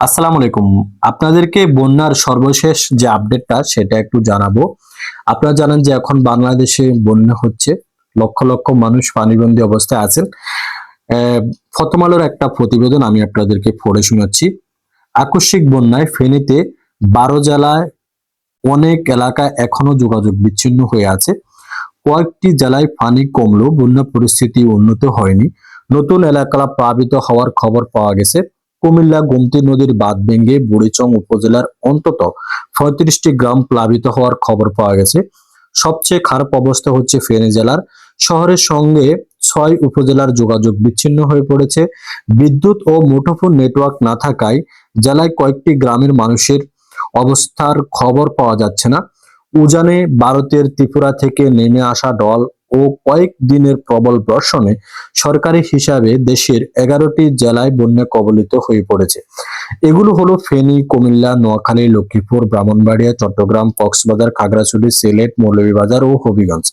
আসসালামু আলাইকুম। আপনাদেরকে বন্যার সর্বশেষ যে আপডেটটা সেটা একটু জানাব। আপনারা জানেন যে এখন বাংলাদেশে বন্যা হচ্ছে। লক্ষ লক্ষ মানুষ পানিবন্দী অবস্থায় আছেন। প্রথম একটা প্রতিবেদন আমি আপনাদেরকে পড়ে শোনাচ্ছি। আকস্মিক বন্যায় ফেনীতে বারো জেলায় অনেক এলাকায় এখনও যোগাযোগ বিচ্ছিন্ন হয়ে আছে। কয়েকটি জেলায় পানি কমলেও বন্যা পরিস্থিতি উন্নত হয়নি। নতুন এলাকা প্লাবিত হওয়ার খবর পাওয়া গেছে। কুমিল্লা গোমতী নদীর বাঁধ ভেঙে বুড়িচং উপজেলার অন্তত পঁয়ত্রিশটি গ্রাম প্লাবিত হওয়ার খবর পাওয়া গেছে। সবচেয়ে খারাপ অবস্থা হচ্ছে ফেনী জেলার। শহরের সঙ্গে ছয় উপজেলার যোগাযোগ বিচ্ছিন্ন হয়ে পড়েছে। বিদ্যুৎ ও মুঠোফোন নেটওয়ার্ক না থাকায় জেলায় কয়েকটি গ্রামের মানুষের অবস্থার খবর পাওয়া যাচ্ছে না। উজানে ভারতের ত্রিপুরা থেকে নেমে আসা দল ও কয়েক দিনের প্রবল বর্ষণে সরকারি হিসাবে দেশের এগারোটি জেলায় বন্যা কবলিত হয়ে পড়েছে। এগুলো হলো ফেনী, কুমিল্লা, নোয়াখালী, লক্ষ্মীপুর, ব্রাহ্মণবাড়িয়া, চট্টগ্রাম, কক্সবাজার, খাগড়াছড়ি, সিলেট, মৌলভীবাজার ও হবিগঞ্জ।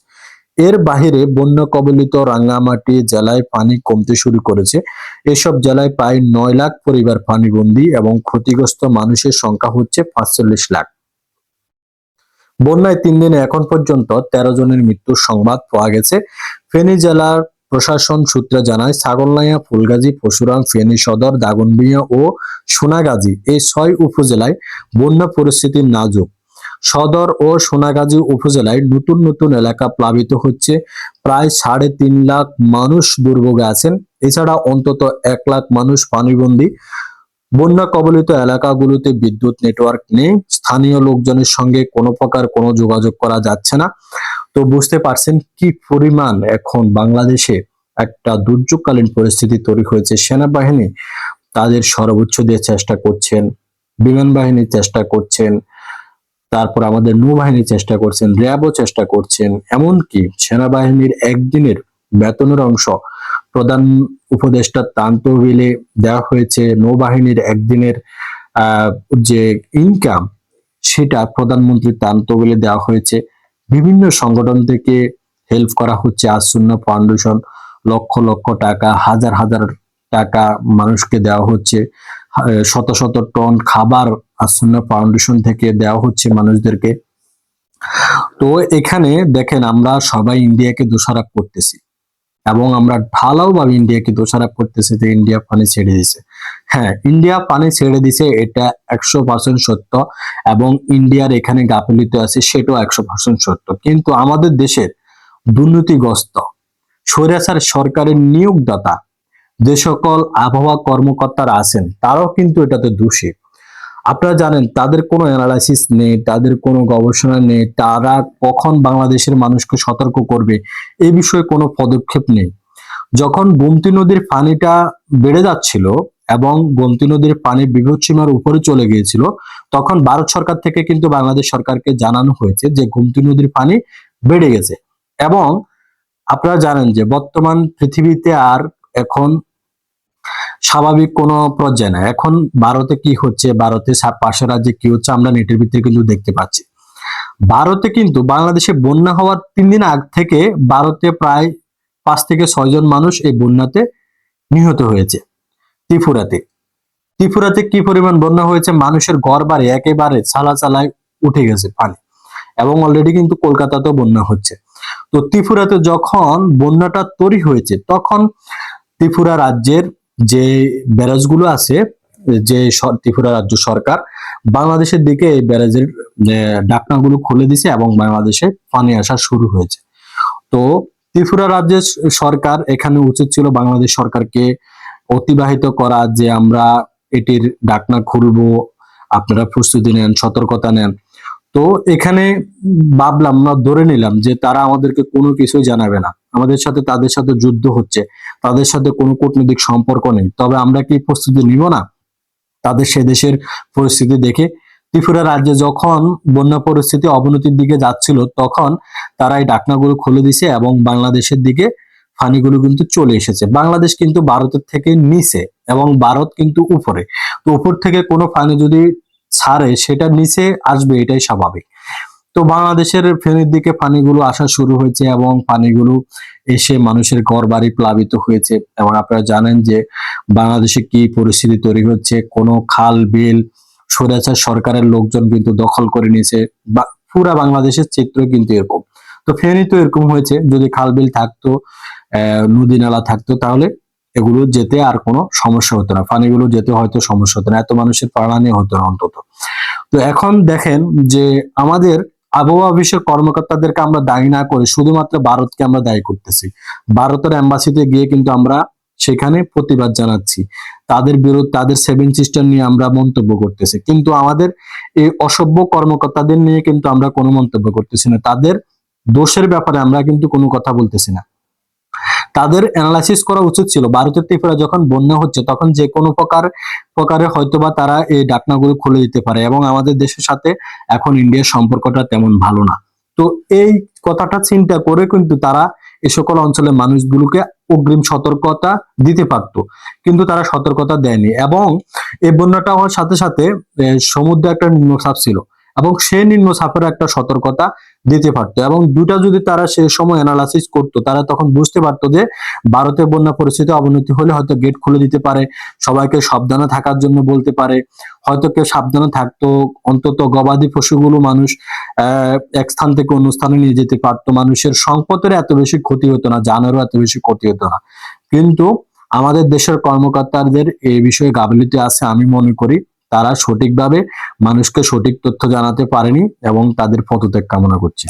এর বাহিরে বন্যা কবলিত রাঙ্গামাটি জেলায় পানি কমতে শুরু করেছে। এসব জেলায় প্রায় নয় লাখ পরিবার পানিবন্দী এবং ক্ষতিগ্রস্ত মানুষের সংখ্যা হচ্ছে পাঁচচল্লিশ লাখ। বন্যায় তিন দিনে এখন পর্যন্ত তেরো জনের মৃত্যুর সংবাদ পাওয়া গেছে। ফেনী জেলার প্রশাসন সূত্রে জানায়, ছাগলনাইয়া, ফুলগাজী পশুরাম ফেনী সদর দাগনবিয়া ও সোনাগাজী এই ছয় উপজেলায় বন্যা পরিস্থিতি নাজুক। সদর ও সোনাগাজী উপজেলায় নতুন নতুন এলাকা প্লাবিত হচ্ছে। প্রায় সাড়ে তিন লাখ মানুষ দুর্ভোগে আছেন। এছাড়া অন্তত এক লাখ মানুষ পানিবন্দী। বন্যা কবলিত এলাকাগুলোতে বিদ্যুৎ নেটওয়ার্ক নেই। স্থানীয় লোকজনের সঙ্গে কোনো প্রকার কোনো যোগাযোগ করা যাচ্ছে না। তো বুঝতে পারছেন কি পরিমাণ এখন বাংলাদেশে একটা দুর্যোগকালীন পরিস্থিতি তৈরি হয়েছে। সেনাবাহিনী তাদের সর্বোচ্চ দিয়ে চেষ্টা করছেন, বিমান বাহিনী চেষ্টা করছেন, তারপর আমাদের নৌবাহিনী চেষ্টা করছেন, র্যাবও চেষ্টা করছেন। এমনকি সেনাবাহিনীর একদিনের বেতনের অংশ প্রধান উপদেষ্টা তান তহবিলে দেওয়া হয়েছে নৌবাহিনীর একদিনের যে ইনকাম সেটা প্রধানমন্ত্রী তান তহবিলে দেওয়া হয়েছে। বিভিন্ন সংগঠন থেকে হেল্প করা হচ্ছে আসন্ন ফাউন্ডেশন লক্ষ লক্ষ টাকা, হাজার হাজার টাকা মানুষকে দেওয়া হচ্ছে। শত শত টন খাবার আসন্ন ফাউন্ডেশন থেকে দেওয়া হচ্ছে মানুষদেরকে। তো এখানে দেখেন আমরা সবাই ইন্ডিয়াকে দোষারোপ করতেছি। এবং আমরা ঢালাও ভাবে ইন্ডিয়াকে দোষারোপ করতেছি যে ইন্ডিয়া পানি ছেড়ে দিছে। হ্যাঁ ইন্ডিয়া পানি ছেড়ে দিছে, এটা একশো পার্সেন্ট সত্য এবং ইন্ডিয়ার এখানে গাফিলিত আছে, সেটাও একশো পার্সেন্ট সত্য। কিন্তু আমাদের দেশের দুর্নীতিগ্রস্ত, স্বৈরাচার সরকারের নিয়োগদাতা যে সকল আবহাওয়া কর্মকর্তারা আছেন, তারাও কিন্তু এটাতে দোষী। আপনারা জানেন, তাদের কোনো অ্যানালাইসিস নেই, তাদের কোনো গবেষণা নেই, তারা কখন বাংলাদেশের মানুষকে সতর্ক করবে এই বিষয়ে কোনো পদক্ষেপ নেই। যখন গোমতী নদীর পানিটা বেড়ে যাচ্ছিল এবং গোমতী নদীর পানি বিপদসীমার উপরে চলে গিয়েছিল, তখন ভারত সরকার থেকে কিন্তু বাংলাদেশ সরকারকে জানানো হয়েছে যে গোমতী নদীর পানি বেড়ে গেছে। এবং আপনারা জানেন যে বর্তমান পৃথিবীতে আর এখন স্বাভাবিক কোনো পর্যায়ে না। এখন ভারতে কি হচ্ছে? ভারতে পাশের রাজ্যে কি হচ্ছে? আমরা নেটের ভিতরে কিন্তু দেখতে পাচ্ছি। ভারতে কিন্তু বাংলাদেশে বন্যা হওয়ার তিন দিন আগ থেকে ভারতে প্রায় পাঁচ থেকে ছয় জন মানুষ এই বন্যাতে নিহত হয়েছে ত্রিপুরাতে। ত্রিপুরাতে কি পরিমাণ বন্যা হয়েছে? মানুষের ঘর বাড়ি একেবারে চালা চালায় উঠে গেছে পানি এবং অলরেডি কিন্তু কলকাতাতেও বন্যা হচ্ছে। তো ত্রিপুরাতে যখন বন্যাটা তৈরি হয়েছে, তখন ত্রিপুরা রাজ্যের যে ব্যারাজগুলো আছে, যে ত্রিপুরা রাজ্য সরকার, বাংলাদেশের দিকে এই ব্যারাজের ডাকনাগুলো খুলে দিছে এবং বাংলাদেশে পানি আসা শুরু হয়েছে। তো ত্রিপুরা রাজ্যের সরকার এখানে উচিত ছিল বাংলাদেশ সরকারকে অতিবাহিত করা যে আমরা এটির ডাকনা খুলবো, আপনারা প্রস্তুতি নেন, সতর্কতা নেন। তো এখানে ভাবলাম আমরা ধরে নিলাম যে তারা আমাদেরকে কোনো কিছুই জানাবে না। আমাদের সাথে, তাদের সাথে যুদ্ধ হচ্ছে, তাদের সাথে কোনো কূটনৈতিক সম্পর্ক নেই। তবে আমরা কি প্রস্তুতি নিব না? তাদের সে দেশের পরিস্থিতি দেখে ত্রিপুরা রাজ্যে যখন বন্যা পরিস্থিতি অবনতির দিকে যাচ্ছিল, তখন তারা এই ডাকনাগুলো খুলে দিছে এবং বাংলাদেশের দিকে ফানিগুলো কিন্তু চলে এসেছে। বাংলাদেশ কিন্তু ভারতের থেকে নিচে এবং ভারত কিন্তু উপরে। তো উপর থেকে কোনো ফানি যদি ছাড়ে সেটা নিচে আসবে, এটাই স্বাভাবিক। তো বাংলাদেশের ফেনীর দিকে পানিগুলো আসা শুরু হয়েছে এবং পানিগুলো এসে মানুষের ঘর বাড়ি প্লাবিত হয়েছে এবং আপনারা জানেন যে বাংলাদেশে কি পরিস্থিতি তৈরি হচ্ছে, কোনো খাল, বিল স্বৈরাচার সরকারের লোকজন কিন্তু দখল করে নিয়েছে, বা পুরা বাংলাদেশের চিত্র কিন্তু এরকম। তো ফেনী তো এরকম হয়েছে, যদি খাল, বিল থাকতো নদী, নালা থাকতো, তাহলে এগুলো যেতে আর কোনো সমস্যা হতো না। পানিগুলো যেতে হয়তো সমস্যা হতো না। এত মানুষের প্রাণানি হতো না অন্তত। তো এখন দেখেন যে আমাদের আবহাওয়া অফিসের কর্মকর্তাদেরকে আমরা দায়ী না করে শুধুমাত্র ভারতকে আমরা দায়ী করতেছি। ভারতের এম্বাসিতে গিয়ে কিন্তু আমরা সেখানে প্রতিবাদ জানাচ্ছি। তাদের বিরুদ্ধে, তাদের সেভিং সিস্টেম নিয়ে আমরা মন্তব্য করতেছি। কিন্তু আমাদের এই অসভ্য কর্মকর্তাদের নিয়ে কিন্তু আমরা কোনো মন্তব্য করতেছি না। তাদের দোষের ব্যাপারে আমরা কিন্তু কোনো কথা বলতেছি না। তাদের অ্যানালাইসিস করা উচিত ছিল। ভারতের ত্রিপুরা যখন বন্যা হচ্ছে, তখন যে কোনো প্রকার, প্রকারে হয়তোবা তারা এই ডাকনাগুলো খুলে দিতে পারে এবং আমাদের দেশের সাথে এখন ইন্ডিয়ার সম্পর্কটা তেমন ভালো না। তো এই কথাটা চিন্তা করে কিন্তু তারা এ সকল অঞ্চলের মানুষগুলোকে অগ্রিম সতর্কতা দিতে পারতো। কিন্তু তারা সতর্কতা দেয়নি এবং এই বন্যাটা হওয়ার সাথে সাথে সমুদ্রে একটা নিম্নচাপ ছিল এবং সেই নিম্নচাপের একটা সতর্কতা দিতে পারতো। এবং দুটা যদি তারা সে সময় অ্যানালাইসিস করতো, তারা তখন বুঝতে পারতো যে ভারতের বন্যা পরিস্থিতি অবনতি হলে হয়তো গেট খুলে দিতে পারে, সবাইকে সাবধানে থাকার জন্য বলতে পারে, হয়তো কেউ সাবধানে থাকতো, অন্তত গবাদি পশুগুলো মানুষ এক স্থান থেকে অন্য স্থানে নিয়ে যেতে পারতো। মানুষের সম্পদের এত বেশি ক্ষতি হতো না, জানেরও এত বেশি ক্ষতি হতো না। কিন্তু আমাদের দেশের কর্মকর্তাদের এই বিষয়ে গাফিলতি আছে আমি মনে করি। তারা সঠিকভাবে মানুষকে সঠিক তথ্য জানাতে পারেনি এবং তাদের পদত্যাগ কামনা করছি।